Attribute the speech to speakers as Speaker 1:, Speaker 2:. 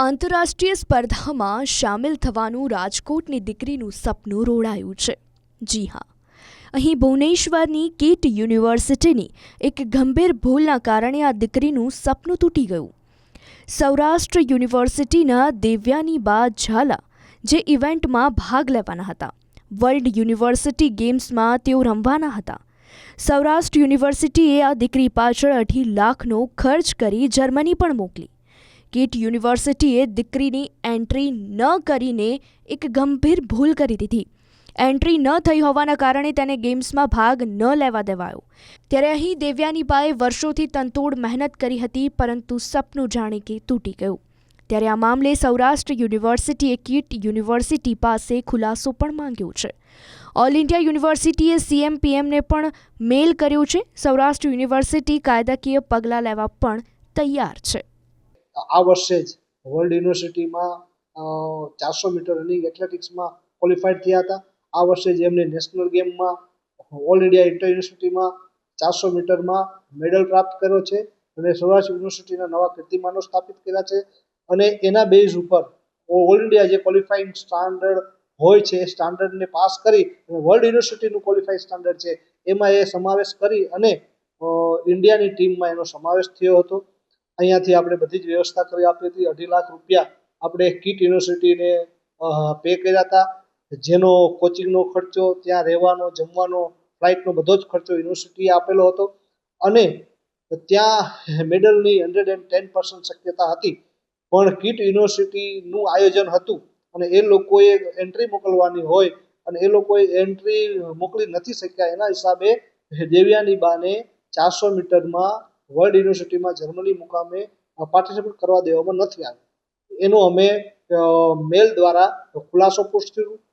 Speaker 1: આંતરરાષ્ટ્રીય સ્પર્ધામાં સામેલ થવાનું રાજકોટની દીકરીનું સપનું રોડાયું છે. જી હા. અહીં ભુવનેશ્વરની કીટ યુનિવર્સિટીની એક ગંભીર ભૂલના કારણે આ દીકરીનું સપનું તૂટી ગયું. સૌરાષ્ટ્ર યુનિવર્સિટીના દેવ્યાની બા ઝાલા જે ઇવેન્ટમાં ભાગ લેવાના હતા. વર્લ્ડ યુનિવર્સિટી ગેમ્સમાં તેઓ રમવાના હતા. સૌરાષ્ટ્ર યુનિવર્સિટીએ આ દીકરી પાછળ અઢી લાખનો ખર્ચ કરી જર્મની પણ મોકલી. કીટ યુનિવર્સિટીએ દીકરીની એન્ટ્રી ન કરીને એક ગંભીર ભૂલ કરી દીધી. એન્ટ્રી ન થઈ હોવાના કારણે તેને ગેમ્સમાં ભાગ ન લેવા દેવાયો. ત્યારે અહીં દેવ્યાની બાએ વર્ષોથી તંતોડ મહેનત કરી હતી, પરંતુ સપનું જાણે કે તૂટી ગયું. ત્યારે આ મામલે સૌરાષ્ટ્ર યુનિવર્સિટીએ કીટ યુનિવર્સિટી પાસે ખુલાસો પણ માંગ્યો છે. ઓલ ઇન્ડિયા યુનિવર્સિટીએ સીએમપીએમને પણ મેલ કર્યો છે. સૌરાષ્ટ્ર યુનિવર્સિટી કાયદાકીય પગલાં લેવા પણ તૈયાર છે.
Speaker 2: આ વર્ષે જ વર્લ્ડ યુનિવર્સિટીમાં ચારસો મીટર રનિંગ એથ્લેટિક્સમાં ક્વોલિફાઈડ થયા હતા. આ વર્ષે જ એમને નેશનલ ગેમમાં ઓલ ઇન્ડિયા ઇન્ટર યુનિવર્સિટીમાં ચારસો મીટરમાં મેડલ પ્રાપ્ત કર્યો છે અને સૌરાષ્ટ્ર યુનિવર્સિટીના નવા કીર્તિમાનો સ્થાપિત કર્યા છે. અને એના બેઝ ઉપર ઓલ ઇન્ડિયા જે ક્વોલિફાઈંગ સ્ટાન્ડર્ડ હોય છે, એ સ્ટાન્ડર્ડને પાસ કરી અને વર્લ્ડ યુનિવર્સિટીનું ક્વોલિફાઈ સ્ટાન્ડર્ડ છે, એમાં એ સમાવેશ કરી અને ઇન્ડિયાની ટીમમાં એનો સમાવેશ થયો હતો. અહીંયાથી આપણે બધી જ વ્યવસ્થા કરી આપી હતી. અઢી લાખ રૂપિયા આપણે કીટ યુનિવર્સિટીને પે કર્યા હતા. જેનો કોચિંગનો ખર્ચો, ત્યાં રહેવાનો, જમવાનો, ફ્લાઇટનો બધો જ ખર્ચો યુનિવર્સિટીએ આપેલો હતો. અને ત્યાં મેડલની હંડ્રેડ એન્ડ ટેન પર્સન્ટ શક્યતા હતી. પણ કીટ યુનિવર્સિટીનું આયોજન હતું અને એ લોકોએ એન્ટ્રી મોકલવાની હોય અને એ લોકોએ એન્ટ્રી મોકલી નથી શક્યા, એના હિસાબે દેવ્યાની બાને ચારસો મીટરમાં વર્લ્ડ યુનિવર્સિટીમાં જર્મની મુકામે પાર્ટિસિપેટ કરવા દેવામાં નથી આવ્યું. એનો અમે મેલ દ્વારા ખુલાસો પૂછ્યું